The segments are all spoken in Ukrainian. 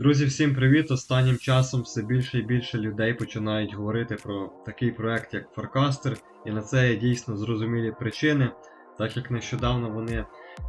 Друзі, всім привіт! Останнім часом все більше і більше людей починають говорити про такий проект, як Forecaster, і на це є дійсно зрозумілі причини, так як нещодавно вони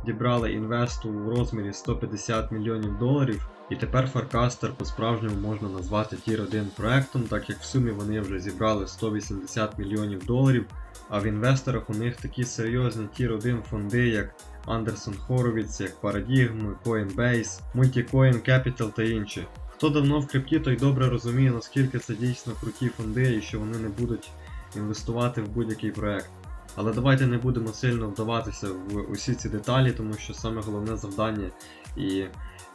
дібрали інвесту у розмірі 150 мільйонів доларів, і тепер Forecaster по-справжньому можна назвати Tier 1 проектом, так як в сумі вони вже зібрали 180 мільйонів доларів, а в інвесторах у них такі серйозні Tier 1 фонди, як Андерсон Хоровіц, як Paradigm, Coinbase, Multicoin Capital та інші. Хто давно в крипті, той добре розуміє, наскільки це дійсно круті фонди і що вони не будуть інвестувати в будь-який проект. Але давайте не будемо сильно вдаватися в усі ці деталі, тому що саме головне завдання і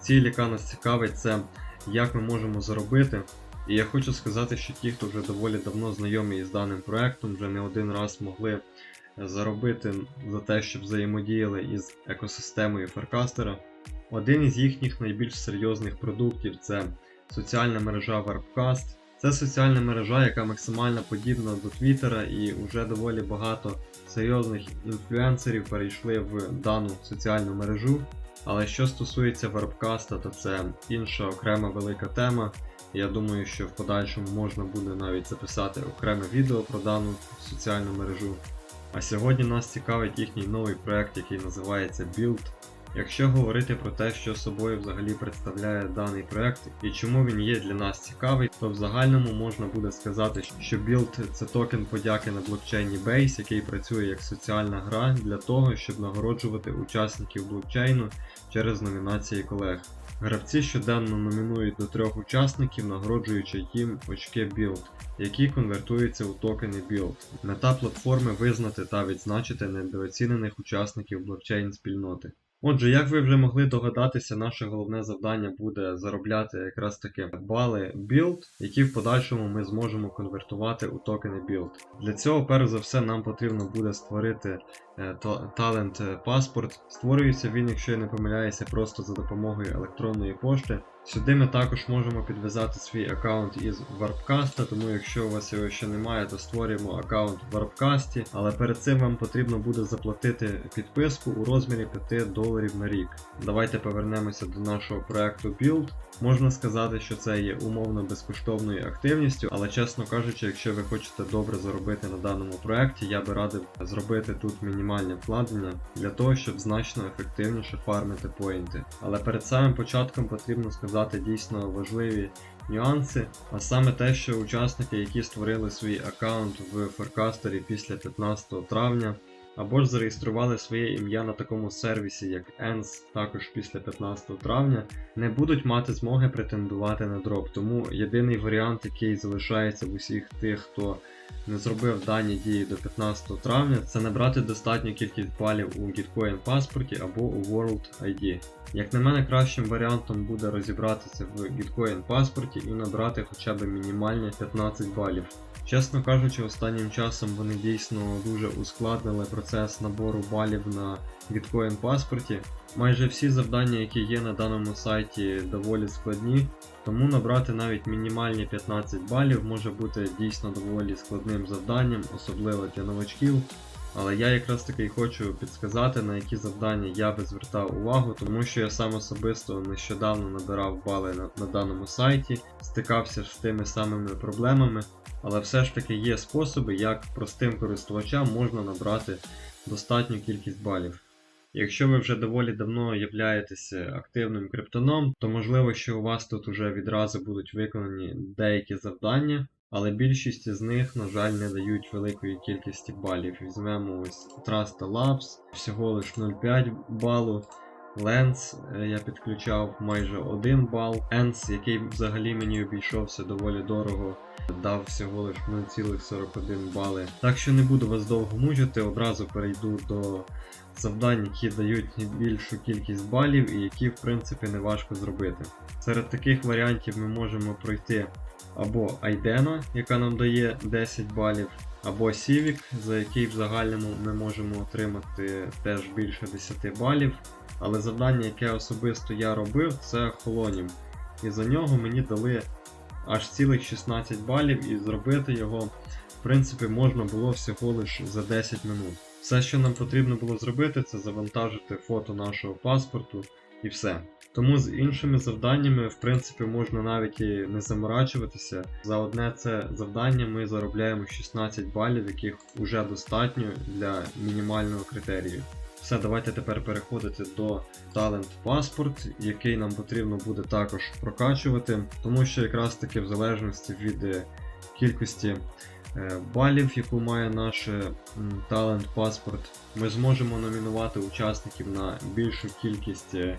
ціль, яка нас цікавить, це як ми можемо заробити. І я хочу сказати, що ті, хто вже доволі давно знайомі із даним проектом, вже не один раз могли заробити за те, щоб взаємодіяли із екосистемою Фаркастера. Один із їхніх найбільш серйозних продуктів це соціальна мережа Warpcast. Це соціальна мережа, яка максимально подібна до Твіттера, і вже доволі багато серйозних інфлюенсерів перейшли в дану соціальну мережу. Але що стосується Warpcast, то це інша окрема велика тема. Я думаю, що в подальшому можна буде навіть записати окреме відео про дану соціальну мережу. А сьогодні нас цікавить їхній новий проект, який називається Build. Якщо говорити про те, що собою взагалі представляє даний проект і чому він є для нас цікавий, то в загальному можна буде сказати, що Build це токен подяки на блокчейні Base, який працює як соціальна гра для того, щоб нагороджувати учасників блокчейну через номінації колег. Гравці щоденно номінують до трьох учасників, нагороджуючи їм очки Build, які конвертуються у токени Build. Мета платформи визнати та відзначити недооцінених учасників блокчейн спільноти. Отже, як ви вже могли догадатися, наше головне завдання буде заробляти якраз таки бали Build, які в подальшому ми зможемо конвертувати у токени Build. Для цього, перш за все, нам потрібно буде створити талент е, паспорт. Створюється він, якщо я не помиляюся, просто за допомогою електронної пошти. Сюди ми також можемо підв'язати свій аккаунт із Warpcast, тому якщо у вас його ще немає, то створюємо аккаунт в Warpcast, але перед цим вам потрібно буде заплатити підписку у розмірі 5 доларів на рік. Давайте повернемося до нашого проекту Build. Можна сказати, що це є умовно безкоштовною активністю, але чесно кажучи, якщо ви хочете добре заробити на даному проекті, я би радив зробити тут мінімальне вкладення для того, щоб значно ефективніше фармити поінти. Але перед самим початком потрібно сказати дійсно важливі нюанси, а саме те, що учасники, які створили свій аккаунт в Форкастері після 15 травня, або ж зареєстрували своє ім'я на такому сервісі, як ENS, також після 15 травня, не будуть мати змоги претендувати на дроп. Тому єдиний варіант, який залишається в усіх тих, хто не зробив дані дії до 15 травня, це набрати достатню кількість балів у Gitcoin паспорті або у World ID. Як на мене, кращим варіантом буде розібратися в Gitcoin паспорті і набрати хоча б мінімальні 15 балів. Чесно кажучи, останнім часом вони дійсно дуже ускладнили процес набору балів на Bitcoin паспорті. Майже всі завдання, які є на даному сайті, доволі складні, тому набрати навіть мінімальні 15 балів може бути дійсно доволі складним завданням, особливо для новачків. Але я якраз таки хочу підсказати, на які завдання я би звертав увагу, тому що я сам особисто нещодавно набирав бали на, на даному сайті, стикався з тими самими проблемами, але все ж таки є способи, як простим користувачам можна набрати достатню кількість балів. Якщо ви вже доволі давно являєтеся активним криптоном, то можливо, що у вас тут вже відразу будуть виконані деякі завдання, але більшість з них, на жаль, не дають великої кількості балів. Візьмемо ось Trust Labs, всього лиш 0,5 балу. Lens е, я підключав майже 1 бал. ENS, який взагалі мені обійшовся доволі дорого, дав всього лиш 0,41 бали. Так що не буду вас довго мучити, одразу перейду до завдань, які дають більшу кількість балів і які в принципі не важко зробити. Серед таких варіантів ми можемо пройти або Айдена, яка нам дає 10 балів, або Civic, за який в загальному ми можемо отримати теж більше 10 балів. Але завдання, яке особисто я робив, це Холонім. І за нього мені дали аж цілих 16 балів, і зробити його, в принципі, можна було всього лише за 10 минут. Все, що нам потрібно було зробити, це завантажити фото нашого паспорту і все. Тому з іншими завданнями, в принципі, можна навіть і не заморачуватися. За одне це завдання ми заробляємо 16 балів, яких вже достатньо для мінімального критерію. Все, давайте тепер переходити до Talent Passport, який нам потрібно буде також прокачувати, тому що якраз таки в залежності від е, кількості балів, яку має наш е, Talent Passport, ми зможемо номінувати учасників на більшу кількість е,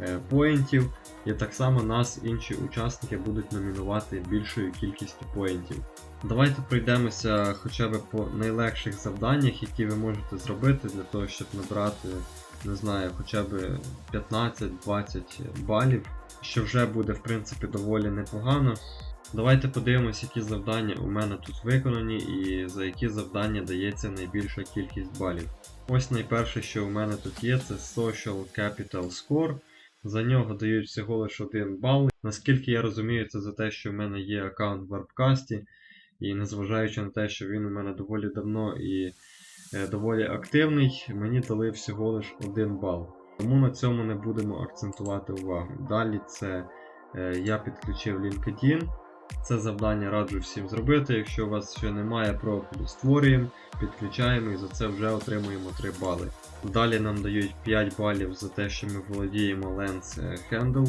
е, поінтів, і так само нас інші учасники будуть номінувати більшою кількістю поінтів. Давайте пройдемося хоча б по найлегших завданнях, які ви можете зробити для того, щоб набрати, не знаю, хоча б 15-20 балів, що вже буде в принципі доволі непогано. Давайте подивимось, які завдання у мене тут виконані і за які завдання дається найбільша кількість балів. Ось найперше, що у мене тут є, це Social Capital Score. За нього дають всього лише 1 бал. Наскільки я розумію, це за те, що в мене є аккаунт в Warpcast, і незважаючи на те, що він у мене доволі давно і е, доволі активний, мені дали всього лише 1 бал. Тому на цьому не будемо акцентувати увагу. Далі це е, я підключив LinkedIn. Це завдання раджу всім зробити. Якщо у вас ще немає профілю, створюємо, підключаємо і за це вже отримуємо 3 бали. Далі нам дають 5 балів за те, що ми володіємо Lens Handle.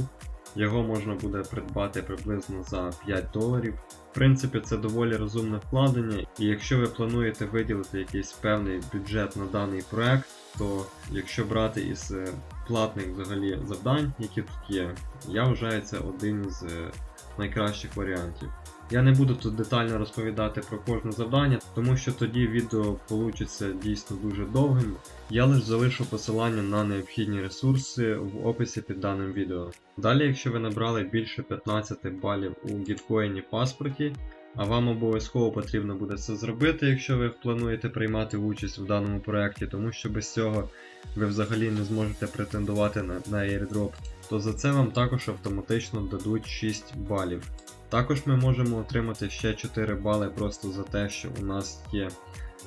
Його можна буде придбати приблизно за 5 доларів. В принципі, це доволі розумне вкладення, і якщо ви плануєте виділити якийсь певний бюджет на даний проект, то якщо брати із е, платних взагалі завдань, які тут є, я вважаю це один із е, найкращих варіантів. Я не буду тут детально розповідати про кожне завдання, тому що тоді відео получиться дійсно дуже довгим. Я лише залишу посилання на необхідні ресурси в описі під даним відео. Далі, якщо ви набрали більше 15 балів у Gitcoin паспорті, а вам обов'язково потрібно буде це зробити, якщо ви плануєте приймати участь в даному проєкті, тому що без цього ви взагалі не зможете претендувати на, на airdrop, то за це вам також автоматично дадуть 6 балів. Також ми можемо отримати ще 4 бали просто за те, що у нас є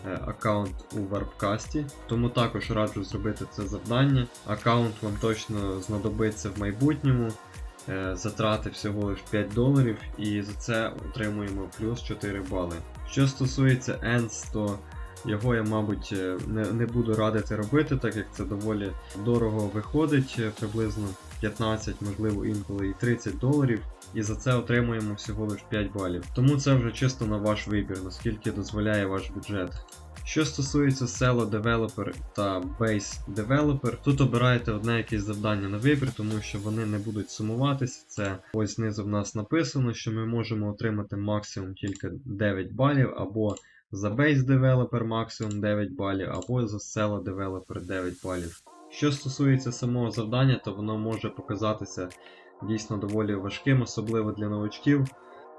е, аккаунт у Warpcast, тому також раджу зробити це завдання. Аккаунт вам точно знадобиться в майбутньому. Е, Затрати всього лиш 5 доларів, і за це отримуємо плюс 4 бали. Що стосується ENS, то його я, мабуть, е, не, не буду радити робити, так як це доволі дорого виходить, е, приблизно 15, можливо інколи і 30 доларів, і за це отримуємо всього лиш 5 балів. Тому це вже чисто на ваш вибір, наскільки дозволяє ваш бюджет. Що стосується Selo Developer та Base Developer, тут обираєте одне якесь завдання на вибір, тому що вони не будуть сумуватися. Це ось знизу в нас написано, що ми можемо отримати максимум тільки 9 балів, або за Base Developer максимум 9 балів, або за Selo Developer 9 балів. Що стосується самого завдання, то воно може показатися дійсно доволі важким, особливо для новачків.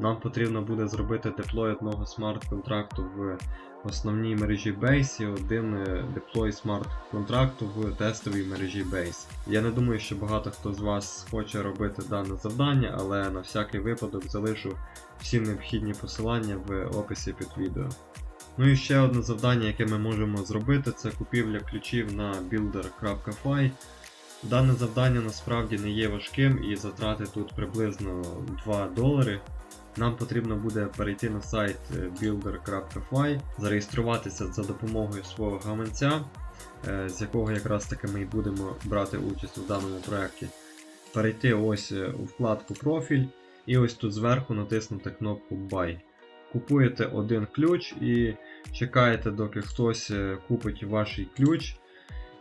Нам потрібно буде зробити деплой одного смарт-контракту в основній мережі Base і один е, деплой смарт-контракту в тестовій мережі Base. Я не думаю, що багато хто з вас хоче робити дане завдання, але на всякий випадок залишу всі необхідні посилання в описі під відео. Ну і ще одне завдання, яке ми можемо зробити, це купівля ключів на builder.fi. Дане завдання насправді не є важким і затрати тут приблизно 2 долари. Нам потрібно буде перейти на сайт е, builder.fi, зареєструватися за допомогою свого гаманця, е, з якого якраз таки ми і будемо брати участь у даному проєкті. Перейти ось е, у вкладку профіль і ось тут зверху натиснути кнопку Buy. Купуєте один ключ і чекаєте, доки хтось купить ваш ключ,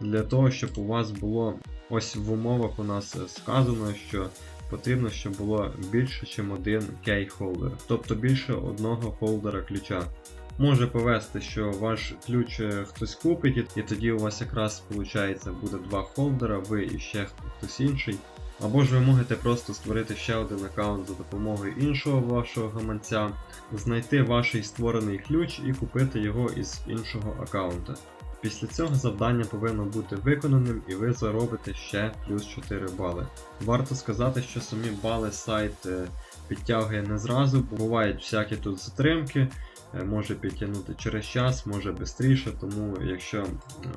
для того, щоб у вас було ось в умовах у нас сказано, що потрібно, щоб було більше, ніж один key-холдер, тобто більше одного холдера ключа. Може повести, що ваш ключ е, хтось купить, і тоді у вас якраз виходить буде два холдера, ви і ще хтось інший. Або ж ви можете просто створити ще один аккаунт за допомогою іншого вашого гаманця, знайти ваш створений ключ і купити його із іншого аккаунта. Після цього завдання повинно бути виконаним і ви заробите ще плюс 4 бали. Варто сказати, що самі бали сайт е, підтягує не зразу, бувають всякі тут затримки, е, може підтягнути через час, може швидше, тому якщо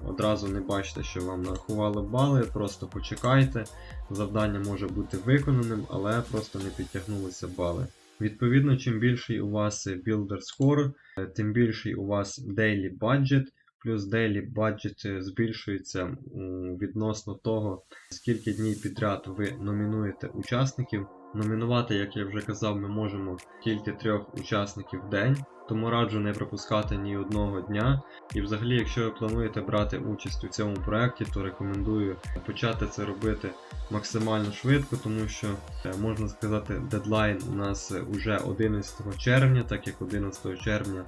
одразу не бачите, що вам нарахували бали, просто почекайте. Завдання може бути виконаним, але просто не підтягнулися бали. Відповідно, чим більший у вас Builder Score, е, тим більший у вас Daily Budget, плюс Budget е, збільшується відносно того, скільки днів підряд ви номінуєте учасників. Номінувати, як я вже казав, ми можемо тільки трьох учасників в день, тому раджу не пропускати ні одного дня. І взагалі, якщо ви плануєте брати участь у цьому проєкті, то рекомендую почати це робити максимально швидко, тому що е, можна сказати, дедлайн у нас уже 11 червня, так як 11 червня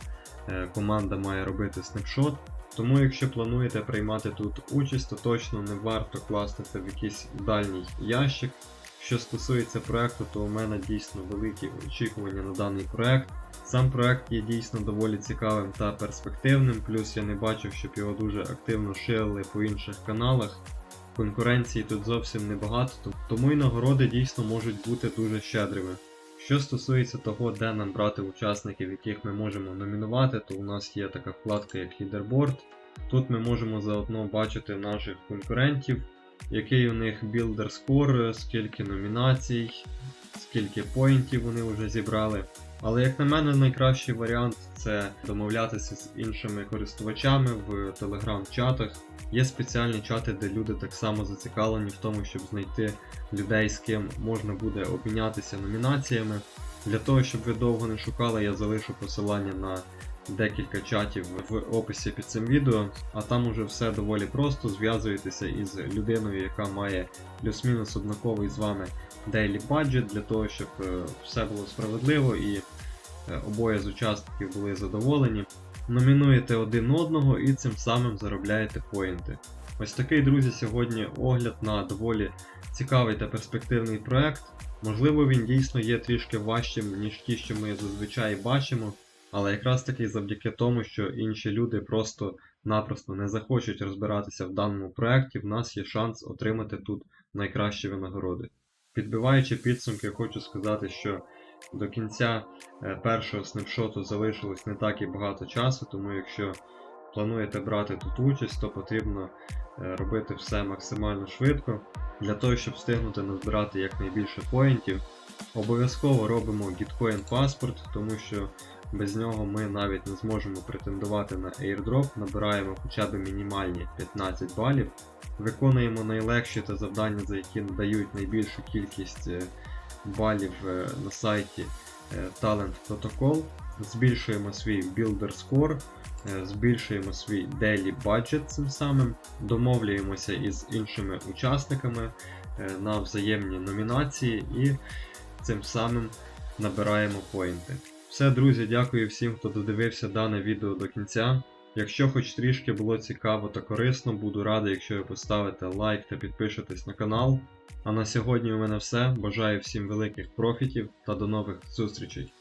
е, команда має робити снапшот. Тому, якщо плануєте приймати тут участь, то точно не варто класти це в якийсь дальній ящик. Що стосується проекту, то у мене дійсно великі очікування на даний проект. Сам проект є дійсно доволі цікавим та перспективним, плюс я не бачив, щоб його дуже активно ширили по інших каналах. Конкуренції тут зовсім небагато, тому і нагороди дійсно можуть бути дуже щедрими. Що стосується того, де нам брати учасників, яких ми можемо номінувати, то у нас є така вкладка як лідерборд. Тут ми можемо заодно бачити наших конкурентів, який у них білдер скор, скільки номінацій, скільки поінтів вони вже зібрали. Але як на мене, найкращий варіант це домовлятися з іншими користувачами в телеграм-чатах. Є спеціальні чати, де люди так само зацікавлені в тому, щоб знайти людей, з ким можна буде обмінятися номінаціями. Для того, щоб ви довго не шукали, я залишу посилання на декілька чатів в описі під цим відео, а там уже все доволі просто. Зв'язуєтеся із людиною, яка має плюс-мінус однаковий з вами daily budget, для того, щоб е, все було справедливо і е, обоє з учасників були задоволені. Номінуєте один одного і цим самим заробляєте поінти. Ось такий, друзі, сьогодні огляд на доволі цікавий та перспективний проект. Можливо, він дійсно є трішки важчим, ніж ті, що ми зазвичай бачимо, але якраз таки завдяки тому, що інші люди просто-напросто не захочуть розбиратися в даному проекті, в нас є шанс отримати тут найкращі винагороди. Підбиваючи підсумки, хочу сказати, що до кінця е, першого снапшоту залишилось не так і багато часу, тому якщо плануєте брати тут участь, то потрібно е, робити все максимально швидко для того, щоб встигнути назбирати якнайбільше поінтів. Обов'язково робимо Gitcoin паспорт, тому що без нього ми навіть не зможемо претендувати на airdrop, набираємо хоча б мінімальні 15 балів, виконуємо найлегші та завдання, за які дають найбільшу кількість е, балів е, на сайті е, Talent Protocol, збільшуємо свій Builder Score, збільшуємо свій Daily Budget цим самим, домовлюємося із іншими учасниками на взаємні номінації і цим самим набираємо поінти. Все, друзі, дякую всім, хто додивився дане відео до кінця. Якщо хоч трішки було цікаво та корисно, буду радий, якщо ви поставите лайк та підпишетесь на канал. А на сьогодні у мене все. Бажаю всім великих профітів та до нових зустрічей.